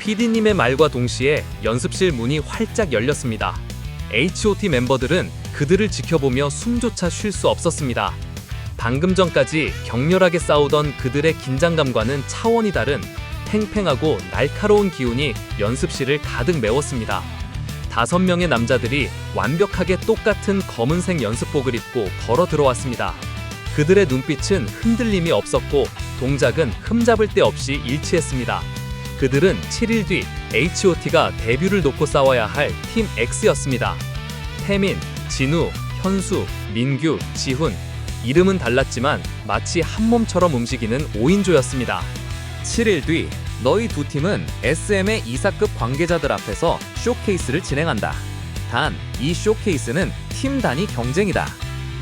PD님의 말과 동시에 연습실 문이 활짝 열렸습니다. H.O.T 멤버들은 그들을 지켜보며 숨조차 쉴 수 없었습니다. 방금 전까지 격렬하게 싸우던 그들의 긴장감과는 차원이 다른 팽팽하고 날카로운 기운이 연습실을 가득 메웠습니다. 다섯 명의 남자들이 완벽하게 똑같은 검은색 연습복을 입고 걸어 들어왔습니다. 그들의 눈빛은 흔들림이 없었고 동작은 흠잡을 데 없이 일치했습니다. 그들은 7일 뒤 H.O.T가 데뷔를 놓고 싸워야 할 팀 X였습니다. 태민, 진우, 현수, 민규, 지훈 이름은 달랐지만 마치 한 몸처럼 움직이는 5인조였습니다. 7일 뒤 너희 두 팀은 SM의 이사급 관계자들 앞에서 쇼케이스를 진행한다. 단, 이 쇼케이스는 팀 단위 경쟁이다.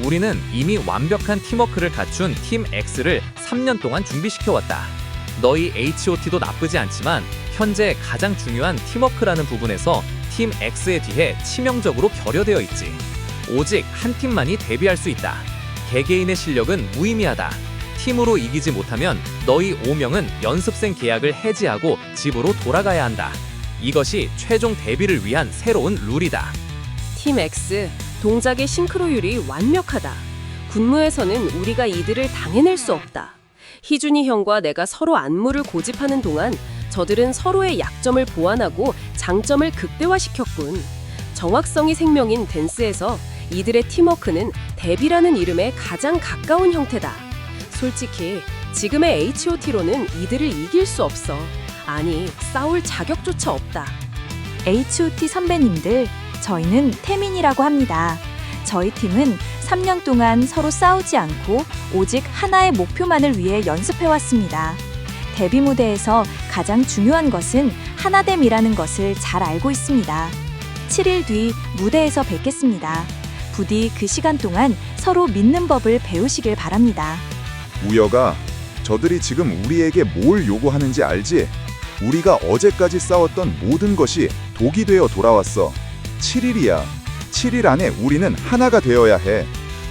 우리는 이미 완벽한 팀워크를 갖춘 팀 X를 3년 동안 준비시켜왔다. 너희 H.O.T도 나쁘지 않지만 현재 가장 중요한 팀워크라는 부분에서 팀 X의 뒤에 치명적으로 결여되어 있지. 오직 한 팀만이 데뷔할 수 있다. 개개인의 실력은 무의미하다. 팀으로 이기지 못하면 너희 5명은 연습생 계약을 해지하고 집으로 돌아가야 한다. 이것이 최종 데뷔를 위한 새로운 룰이다. 팀 X 동작의 싱크로율이 완벽하다. 군무에서는 우리가 이들을 당해낼 수 없다. 희준이 형과 내가 서로 안무를 고집하는 동안 저들은 서로의 약점을 보완하고 장점을 극대화시켰군. 정확성이 생명인 댄스에서 이들의 팀워크는 데뷔라는 이름에 가장 가까운 형태다. 솔직히 지금의 H.O.T로는 이들을 이길 수 없어. 아니, 싸울 자격조차 없다. H.O.T 선배님들, 저희는 태민이라고 합니다. 저희 팀은 3년 동안 서로 싸우지 않고 오직 하나의 목표만을 위해 연습해왔습니다. 데뷔 무대에서 가장 중요한 것은 하나됨이라는 것을 잘 알고 있습니다. 7일 뒤 무대에서 뵙겠습니다. 부디 그 시간 동안 서로 믿는 법을 배우시길 바랍니다. 우여가 저들이 지금 우리에게 뭘 요구하는지 알지? 우리가 어제까지 싸웠던 모든 것이 독이 되어 돌아왔어. 7일이야. 7일 안에 우리는 하나가 되어야 해.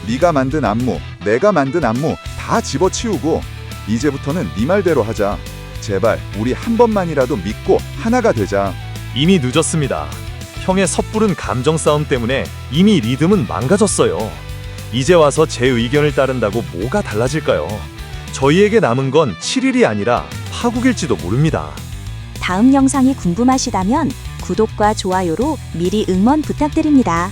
네가 만든 안무, 내가 만든 안무 다 집어치우고 이제부터는 네 말대로 하자. 제발 우리 한 번만이라도 믿고 하나가 되자. 이미 늦었습니다. 형의 섣부른 감정 싸움 때문에 이미 리듬은 망가졌어요. 이제 와서 제 의견을 따른다고 뭐가 달라질까요? 저희에게 남은 건 7일이 아니라 파국일지도 모릅니다. 다음 영상이 궁금하시다면 구독과 좋아요로 미리 응원 부탁드립니다.